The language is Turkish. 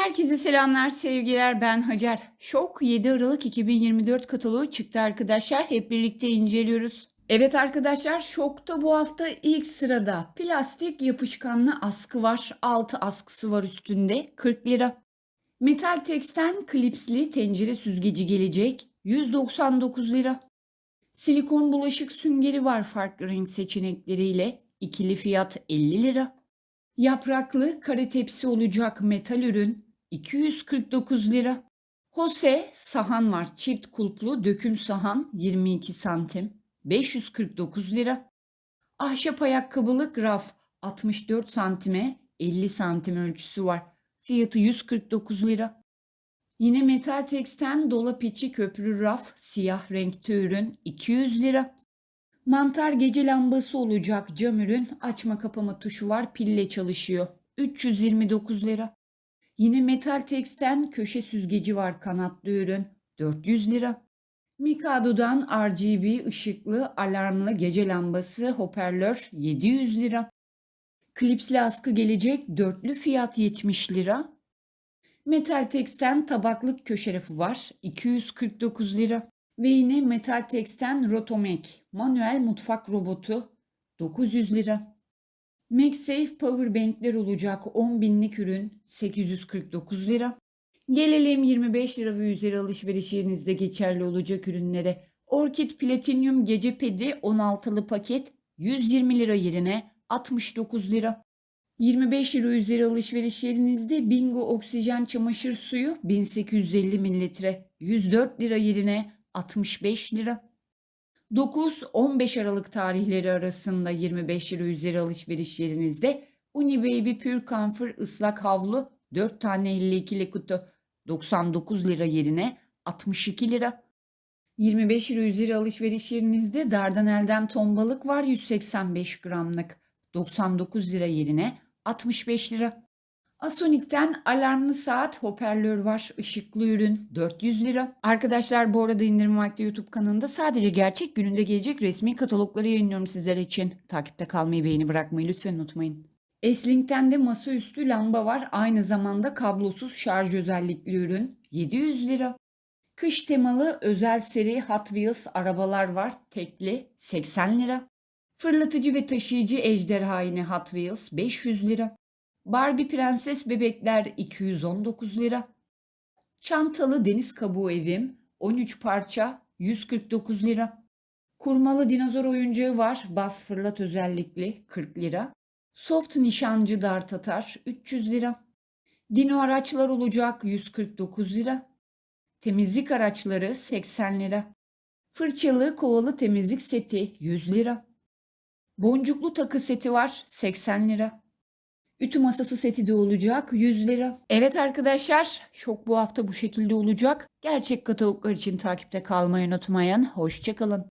Herkese selamlar, sevgiler. Ben Hacer. Şok 7 Aralık 2024 kataloğu çıktı arkadaşlar. Hep birlikte inceliyoruz. Evet arkadaşlar, Şok'ta bu hafta ilk sırada plastik yapışkanlı askı var. Altı askısı var üstünde. 40 lira. Metal Tex'ten klipsli tencere süzgeci gelecek. 199 lira. Silikon bulaşık süngeri var farklı renk seçenekleriyle. İkili fiyat 50 lira. Yapraklı kare tepsi olacak metal ürün 249 lira. Hose sahan var çift kulplu döküm sahan 22 santim 549 lira. Ahşap ayakkabılık raf 64 santime 50 santim ölçüsü var. Fiyatı 149 lira. Yine Metal Tex'ten dolap içi köprü raf siyah renkte ürün 200 lira. Mantar gece lambası olacak cam ürün. Açma kapama tuşu var. Pille çalışıyor. 329 lira. Yine Metal Tex'ten köşe süzgeci var kanatlı ürün. 400 lira. Mikado'dan RGB ışıklı alarmlı gece lambası hoparlör 700 lira. Klipsli askı gelecek dörtlü fiyat 70 lira. Metal Tex'ten tabaklık köşe rafı var 249 lira. Ve yine Metal Tex'ten Rotomek manuel mutfak robotu 900 lira. MagSafe Powerbank'ler olacak 10 binlik ürün 849 lira. Gelelim 25 lira ve üzeri alışveriş yerinizde geçerli olacak ürünlere. Orchid Platinum gece pedi 16'lı paket 120 lira yerine 69 lira. 25 lira üzeri alışveriş yerinizde Bingo oksijen çamaşır suyu 1850 mililitre 104 lira yerine 65 lira. 9-15 Aralık tarihleri arasında 25 lira üzeri alışveriş yerinizde Unibaby Pure Comfort ıslak havlu 4 tane 52'li kutu 99 lira yerine 62 lira. 25 lira üzeri alışveriş yerinizde Dardanel'den ton balık var 185 gramlık 99 lira yerine 65 lira. Asonik'ten alarmlı saat hoparlör var. ışıklı ürün 400 lira. Arkadaşlar bu arada indirim vakti YouTube kanalında sadece gerçek gününde gelecek resmi katalogları yayınlıyorum sizler için. Takipte kalmayı beğeni bırakmayı lütfen unutmayın. Eslink'ten de masaüstü lamba var. Aynı zamanda kablosuz şarj özellikli ürün 700 lira. Kış temalı özel seri Hot Wheels arabalar var. Tekli 80 lira. Fırlatıcı ve taşıyıcı ejderha yine Hot Wheels 500 lira. Barbie Prenses Bebekler 219 lira. Çantalı deniz kabuğu evim 13 parça 149 lira. Kurmalı dinozor oyuncağı var bas fırlat özellikli 40 lira. Soft nişancı dart atar 300 lira. Dino araçlar olacak 149 lira. Temizlik araçları 80 lira. Fırçalı kovalı temizlik seti 100 lira. Boncuklu takı seti var 80 lira. Ütü masası seti de olacak 100 lira. Evet arkadaşlar şok bu hafta bu şekilde olacak. Gerçek kataloglar için takipte kalmayı unutmayın. Hoşçakalın.